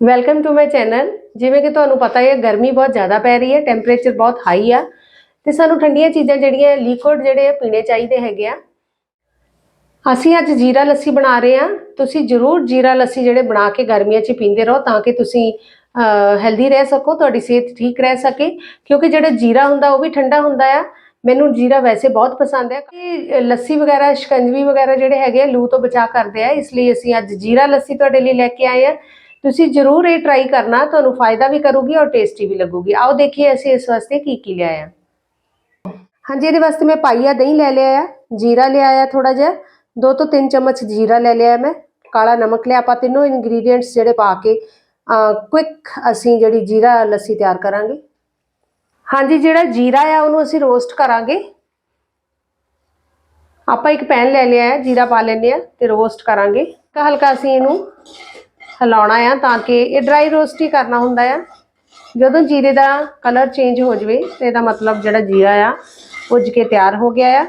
Welcome to my channel ਜਿਵੇਂ ਕਿ ਤੁਹਾਨੂੰ ਪਤਾ ਹੀ ਹੈ, ਗਰਮੀ ਬਹੁਤ ਜ਼ਿਆਦਾ ਪੈ ਰਹੀ ਹੈ ਟੈਂਪਰੇਚਰ ਬਹੁਤ ਹਾਈ ਆ। ਤੇ ਸਾਨੂੰ ਠੰਡੀਆਂ ਚੀਜ਼ਾਂ ਜਿਹੜੀਆਂ ਲਿਕੁਇਡ ਜਿਹੜੇ ਆ, ਪੀਣੇ ਚਾਹੀਦੇ ਹੈਗੇ ਆ। ਅਸੀਂ ਅੱਜ ਜੀਰਾ ਲੱਸੀ ਬਣਾ ਰਹੇ ਆ ਤੁਸੀਂ ਜਰੂਰ ਜੀਰਾ ਲੱਸੀ ਜਿਹੜੇ ਬਣਾ ਕੇ ਗਰਮੀਆਂ 'ਚ ਪੀਂਦੇ ਰਹੋ ਤਾਂ ਕਿ ਤੁਸੀਂ ਹੈਲਦੀ ਰਹਿ ਸਕੋ, ਤੁਹਾਡੀ ਸਿਹਤ ਠੀਕ ਰਹਿ ਸਕੇ। ਕਿਉਂਕਿ ਜਿਹੜਾ ਜੀਰਾ ਹੁੰਦਾ, ਉਹ ਵੀ ਠੰਡਾ ਹੁੰਦਾ ਆ। ਮੈਨੂੰ ਜੀਰਾ ਵੈਸੇ ਬਹੁਤ ਪਸੰਦ ਹੈ ਕਿ ਲੱਸੀ ਵਗੈਰਾ, ਸ਼ਿਕੰਜਵੀ ਵਗੈਰਾ ਜਿਹੜੇ ਹੈਗੇ ਆ, ਲੂ ਤੋਂ ਬਚਾ ਕਰਦੇ ਆ। ਇਸ ਲਈ ਅਸੀਂ ਅੱਜ ਜੀਰਾ ਲੱਸੀ ਤੁਹਾਡੇ ਲਈ ਲੈ ਕੇ ਆਏ ਆ। ਤੁਸੀਂ ਜਰੂਰ ਇਹ ਟਰਾਈ ਕਰਨਾ, ਤੁਹਾਨੂੰ ਫਾਇਦਾ ਵੀ ਕਰੂਗੀ ਔਰ ਟੇਸਟੀ ਵੀ ਲੱਗੂਗੀ। ਆਓ ਦੇਖੀਏ ਅਸੀਂ ਇਸ ਵਾਸਤੇ ਕੀ ਕੀ ਲਿਆ ਆ ਹਾਂਜੀ, ਇਹਦੇ ਵਾਸਤੇ ਮੈਂ ਪਾਈਆ ਦਹੀਂ ਲੈ ਲਿਆ ਆ, ਜੀਰਾ ਲਿਆ ਆ ਥੋੜਾ ਜਿਹਾ, ਦੋ ਤੋਂ ਤਿੰਨ ਚਮਚ ਜੀਰਾ ਲੈ ਲਿਆ ਮੈਂ, ਕਾਲਾ ਨਮਕ ਲਿਆ, ਆਪਾਂ ਤਿੰਨੋਂ ਇੰਗਰੀਡੀਐਂਟਸ ਜਿਹੜੇ ਪਾ ਕੇ ਕੁਇਕ ਅਸੀਂ ਜਿਹੜੀ ਜੀਰਾ ਲੱਸੀ ਤਿਆਰ ਕਰਾਂਗੇ। ਹਾਂਜੀ, ਜਿਹੜਾ ਜੀਰਾ ਆ, ਉਹਨੂੰ ਅਸੀਂ ਰੋਸਟ ਕਰਾਂਗੇ। ਆਪਾਂ ਇੱਕ ਪੈਨ ਲੈ ਲਿਆ ਹੈ ਜੀਰਾ ਪਾ ਲੈਂਦੇ ਆ ਤੇ ਰੋਸਟ ਕਰਾਂਗੇ। ਤਾਂ ਹਲਕਾ ਅਸੀਂ ਇਹਨੂੰ ਹਿਲਾਉਣਾ ਆ ਤਾਂ ਕਿ ਇਹ ਡਰਾਈ ਰੋਸਟ ਹੀ ਕਰਨਾ ਹੁੰਦਾ ਆ। ਜਦੋਂ ਜੀਰੇ ਦਾ ਕਲਰ ਚੇਂਜ ਹੋ ਜਵੇ, ਤੇ ਇਹਦਾ ਮਤਲਬ ਜਿਹੜਾ ਜੀਰਾ ਆ ਭੁੱਜ ਕੇ ਤਿਆਰ ਹੋ ਗਿਆ ਆ।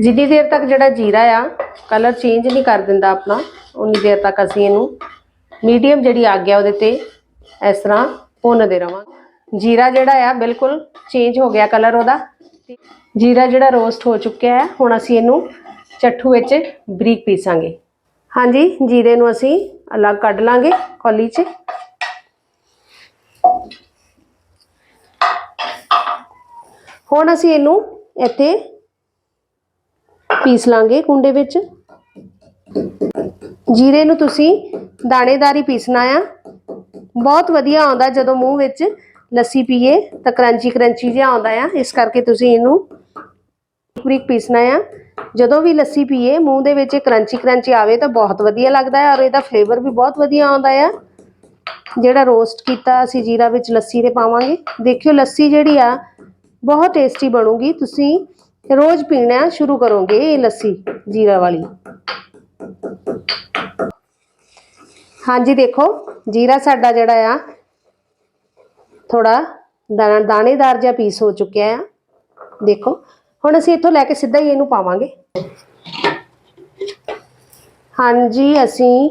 ਜਿੰਨੀ ਦੇਰ ਤੱਕ ਜਿਹੜਾ ਜੀਰਾ ਆ ਕਲਰ ਚੇਂਜ ਨਹੀਂ ਕਰ ਦਿੰਦਾ ਆਪਣਾ, ਉਨੀ ਦੇਰ ਤੱਕ ਅਸੀਂ ਇਹਨੂੰ ਮੀਡੀਅਮ ਜਿਹੜੀ ਆ ਉਹਦੇ ਤੇ ਇਸ ਤਰ੍ਹਾਂ ਭੁੰਨਦੇ ਰਵਾਂਗੇ। ਜੀਰਾ ਜਿਹੜਾ ਆ, ਬਿਲਕੁਲ ਚੇਂਜ ਹੋ ਗਿਆ ਕਲਰ ਉਹਦਾ। ਜੀਰਾ ਜਿਹੜਾ ਰੋਸਟ ਹੋ ਚੁੱਕਿਆ ਹੈ ਹੁਣ ਅਸੀਂ ਇਹਨੂੰ ਚੱਠੂ ਵਿੱਚ ਬਰੀਕ ਪੀਸਾਂਗੇ ਹਾਂਜੀ, ਜੀਰੇ ਨੂੰ ਅਸੀਂ ਅਲੱਗ ਕੱਢ ਲਾਂਗੇ ਕੌਲੀ 'ਚ। ਹੁਣ ਅਸੀਂ ਇਹਨੂੰ ਇੱਥੇ ਪੀਸ ਲਾਂਗੇ ਕੁੰਡੇ ਵਿੱਚ। ਜੀਰੇ ਨੂੰ ਤੁਸੀਂ ਦਾਣੇਦਾਰੀ ਪੀਸਣਾ ਆ। ਬਹੁਤ ਵਧੀਆ ਆਉਂਦਾ ਜਦੋਂ ਮੂੰਹ ਵਿੱਚ ਲੱਸੀ ਪੀਏ ਤਾਂ ਕਰੰਚੀ ਕਰੰਚੀ ਜਿਹਾ ਆਉਂਦਾ ਆ। ਇਸ ਕਰਕੇ ਤੁਸੀਂ ਇਹਨੂੰ ਬਰੀਕ ਪੀਸਣਾ ਆ। ਜਦੋਂ ਵੀ ਲੱਸੀ ਪੀਏ, ਮੂੰਹ ਦੇ ਵਿੱਚ ਕਰੰਚੀ ਕਰੰਚੀ ਆਵੇ ਤਾਂ ਬਹੁਤ ਵਧੀਆ ਲੱਗਦਾ ਹੈ ਔਰ ਇਹਦਾ ਫਲੇਵਰ ਵੀ ਬਹੁਤ ਵਧੀਆ ਆਉਂਦਾ ਆ। ਜਿਹੜਾ ਰੋਸਟ ਕੀਤਾ, ਅਸੀਂ ਜੀਰਾ ਵਿੱਚ ਲੱਸੀ ਦੇ ਪਾਵਾਂਗੇ। ਦੇਖਿਓ, ਲੱਸੀ ਜਿਹੜੀ ਆ, ਬਹੁਤ ਟੇਸਟੀ ਬਣੂਗੀ। ਤੁਸੀਂ ਰੋਜ਼ ਪੀਣਾ ਸ਼ੁਰੂ ਕਰੋਗੇ ਇਹ ਲੱਸੀ, ਜੀਰਾ ਵਾਲੀ। ਹਾਂਜੀ, ਦੇਖੋ, ਜੀਰਾ ਸਾਡਾ ਜਿਹੜਾ ਆ ਥੋੜਾ ਦਾਣਾ ਦਾਣੇਦਾਰ ਜਿਹਾ ਪੀਸ ਹੋ ਚੁੱਕਿਆ ਆ। ਦੇਖੋ ਹੁਣ ਅਸੀਂ ਇੱਥੋਂ ਲੈ ਕੇ ਸਿੱਧਾ ਹੀ ਇਹਨੂੰ ਪਾਵਾਂਗੇ। ਹਾਂਜੀ, ਅਸੀਂ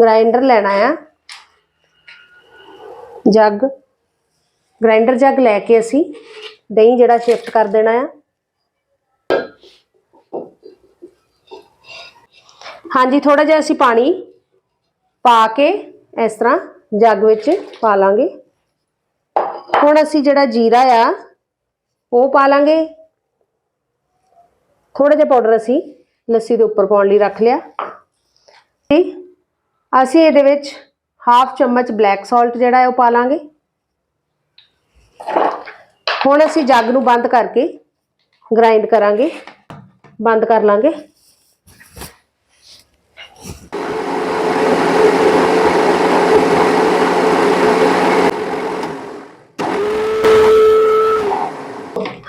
ਗ੍ਰਾਈਂਡਰ ਲੈਣਾ ਆ। ਜੱਗ ਗ੍ਰਾਈਂਡਰ ਜੱਗ ਲੈ ਕੇ ਅਸੀਂ ਦਹੀਂ ਜਿਹੜਾ ਸ਼ਿਫਟ ਕਰ ਦੇਣਾ ਆ। ਹਾਂਜੀ ਥੋੜਾ ਜਿਹਾ ਅਸੀਂ ਪਾਣੀ ਪਾ ਕੇ ਇਸ ਤਰ੍ਹਾਂ ਜੱਗ ਵਿੱਚ ਪਾ ਲਾਂਗੇ। ਹੁਣ ਅਸੀਂ ਜਿਹੜਾ ਜੀਰਾ ਆ, ਉਹ ਪਾ ਲਾਂਗੇ। ਥੋੜਾ ਜਿਹਾ ਪਾਊਡਰ ਅਸੀਂ ਲੱਸੀ ਦੇ ਉੱਪਰ ਪਾਉਣ ਲਈ ਰੱਖ ਲਿਆ। ਤੇ ਅਸੀਂ ਇਹਦੇ ਵਿੱਚ ਹਾਫ ਚਮਚ ਬਲੈਕ ਸਾਲਟ ਜਿਹੜਾ ਹੈ ਉਹ ਪਾ ਲਾਂਗੇ। ਹੁਣ ਅਸੀਂ ਜੱਗ ਨੂੰ ਬੰਦ ਕਰਕੇ ਗ੍ਰਾਈਂਡ ਕਰਾਂਗੇ। ਬੰਦ ਕਰ ਲਾਂਗੇ।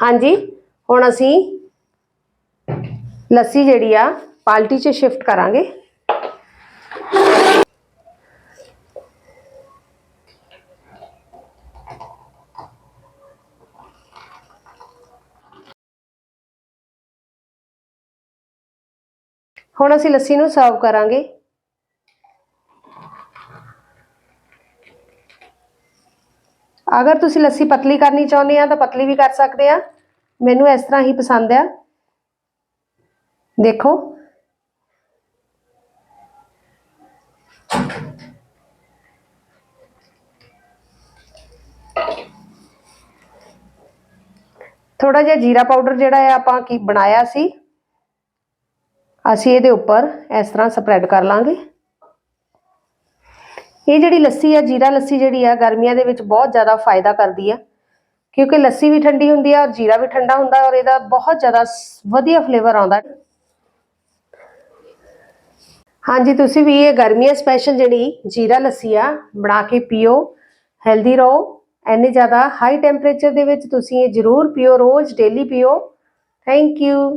ਹਾਂਜੀ, ਹੁਣ ਅਸੀਂ ਲੱਸੀ ਜਿਹੜੀ ਆ ਪਾਲਟੀ 'ਚ ਸ਼ਿਫਟ ਕਰਾਂਗੇ ਹੁਣ ਅਸੀਂ ਲੱਸੀ ਨੂੰ ਸਰਵ ਕਰਾਂਗੇ। ਅਗਰ ਤੁਸੀਂ ਲੱਸੀ ਪਤਲੀ ਕਰਨੀ ਚਾਹੁੰਦੇ ਆ ਤਾਂ ਪਤਲੀ ਵੀ ਕਰ ਸਕਦੇ ਆ। ਮੈਨੂੰ ਇਸ ਤਰ੍ਹਾਂ ਹੀ ਪਸੰਦ ਆ। ਦੇਖੋ। ਥੋੜਾ ਜਿਹਾ ਜੀਰਾ ਪਾਊਡਰ ਜਿਹੜਾ ਹੈ ਆਪਾਂ ਕੀ ਬਣਾਇਆ ਸੀ, ਅਸੀਂ ਇਹਦੇ ਉੱਪਰ ਇਸ ਤਰ੍ਹਾਂ ਸਪਰੈਡ ਕਰ ਲਾਂਗੇ। ਇਹ ਜਿਹੜੀ ਲੱਸੀ ਆ ਜੀਰਾ ਲੱਸੀ ਜਿਹੜੀ ਆ ਗਰਮੀਆਂ ਦੇ ਵਿੱਚ ਬਹੁਤ ਜ਼ਿਆਦਾ ਫਾਇਦਾ ਕਰਦੀ ਆ ਕਿਉਂਕਿ ਲੱਸੀ ਵੀ ਠੰਡੀ ਹੁੰਦੀ ਆ ਔਰ ਜੀਰਾ ਵੀ ਠੰਡਾ ਹੁੰਦਾ ਔਰ ਇਹਦਾ ਬਹੁਤ ਜ਼ਿਆਦਾ ਵਧੀਆ ਫਲੇਵਰ ਆਉਂਦਾ ਹਾਂਜੀ, ਤੁਸੀਂ ਵੀ ਇਹ ਗਰਮੀਆਂ ਸਪੈਸ਼ਲ ਜਿਹੜੀ ਜੀਰਾ ਲੱਸੀ ਆ, ਬਣਾ ਕੇ ਪੀਓ ਹੈਲਦੀ ਰਹੋ। ਐਨੇ ਜ਼ਿਆਦਾ ਹਾਈ ਟੈਂਪਰੇਚਰ ਦੇ ਵਿੱਚ ਤੁਸੀਂ ਇਹ ਜ਼ਰੂਰ ਪੀਓ, ਰੋਜ਼ ਡੇਲੀ ਪੀਓ। Thank you